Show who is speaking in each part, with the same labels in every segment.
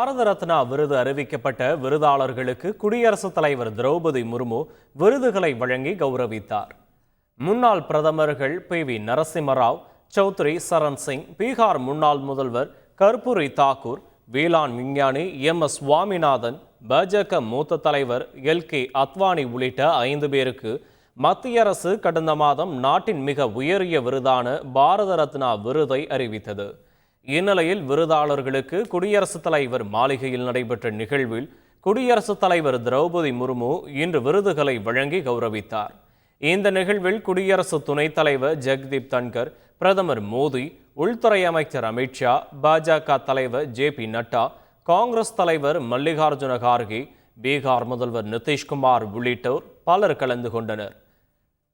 Speaker 1: பாரத ரத்னா விருது அறிவிக்கப்பட்ட விருதாளர்களுக்கு குடியரசுத் தலைவர் திரௌபதி முர்மு விருதுகளை வழங்கி கௌரவித்தார். முன்னாள் பிரதமர்கள் பி. வி. நரசிம்மராவ் சௌத்ரி சரண் சிங் பீகார் முன்னாள் முதல்வர் கர்பூரி தாக்கூர் வேளாண் விஞ்ஞானி எம். எஸ். சுவாமிநாதன் பாஜக மூத்த தலைவர் எல். கே. அத்வானி உள்ளிட்ட ஐந்து பேருக்கு மத்திய அரசு கடந்த மாதம் நாட்டின் மிக உயரிய விருதான பாரத ரத்னா விருதை அறிவித்தது. இந்நிலையில் விருதாளர்களுக்கு குடியரசுத் தலைவர் மாளிகையில் நடைபெற்ற நிகழ்வில் குடியரசுத் தலைவர் திரௌபதி முர்மு இன்று விருதுகளை வழங்கி கௌரவித்தார். இந்த நிகழ்வில் குடியரசு துணைத் தலைவர் ஜெக்தீப் தன்கர் பிரதமர் மோடி உள்துறை அமைச்சர் அமித்ஷா பாஜக தலைவர் ஜே பி நட்டா காங்கிரஸ் தலைவர் மல்லிகார்ஜுன கார்கே பீகார் முதல்வர் நிதிஷ்குமார் உள்ளிட்டோர் பலர் கலந்து கொண்டனர்.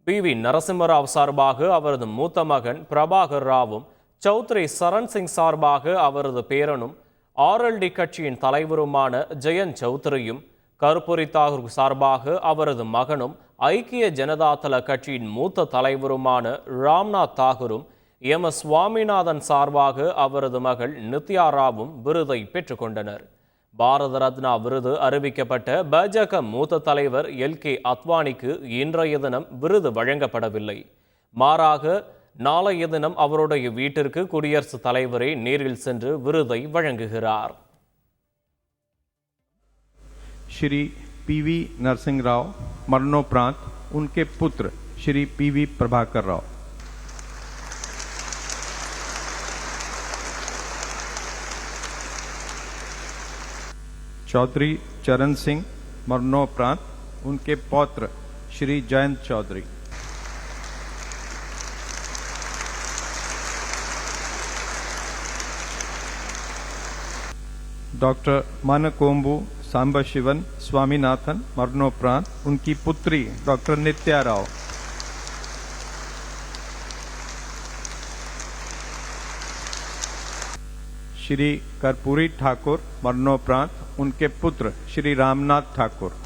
Speaker 1: பி வி நரசிம்மராவ் சார்பாக அவரது மூத்த மகன் பிரபாகர் ராவும் சௌத்ரி சரண் சிங் சார்பாக அவரது பேரனும் ஆர்எல்டி கட்சியின் தலைவருமான ஜெயந்த் சௌத்ரியும் கருப்புரி தாகூர் சார்பாக அவரது மகனும் ஐக்கிய ஜனதாதள கட்சியின் மூத்த தலைவருமான ராம்நாத் தாகூரும் எம். எஸ். சுவாமிநாதன் சார்பாக அவரது மகள் நித்யா ராவும் விருதை பெற்றுக்கொண்டனர் பாரத ரத்னா விருது அறிவிக்கப்பட்ட பாஜக மூத்த தலைவர் எல். கே. அத்வானிக்கு இன்றைய தினம் விருது வழங்கப்படவில்லை. மாறாக நாளைய தினம் அவருடைய வீட்டிற்கு குடியரசுத் தலைவரே நேரில் சென்று விருதை வழங்குகிறார்
Speaker 2: श्री पीवी नरसिंह राव मरणोपरांत उनके पुत्र श्री पीवी प्रभाकर राव चौधरी चरण सिंह मरणोपरांत उनके पौत्र श्री जयंत चौधरी डॉक्टर मानकोम्बू सांबा शिवन स्वामीनाथन, मरणोपरांत, उनकी पुत्री डॉक्टर नित्या राव। श्री कर्पूरी ठाकुर, मरणोपरांत, उनके पुत्र श्री रामनाथ ठाकुर।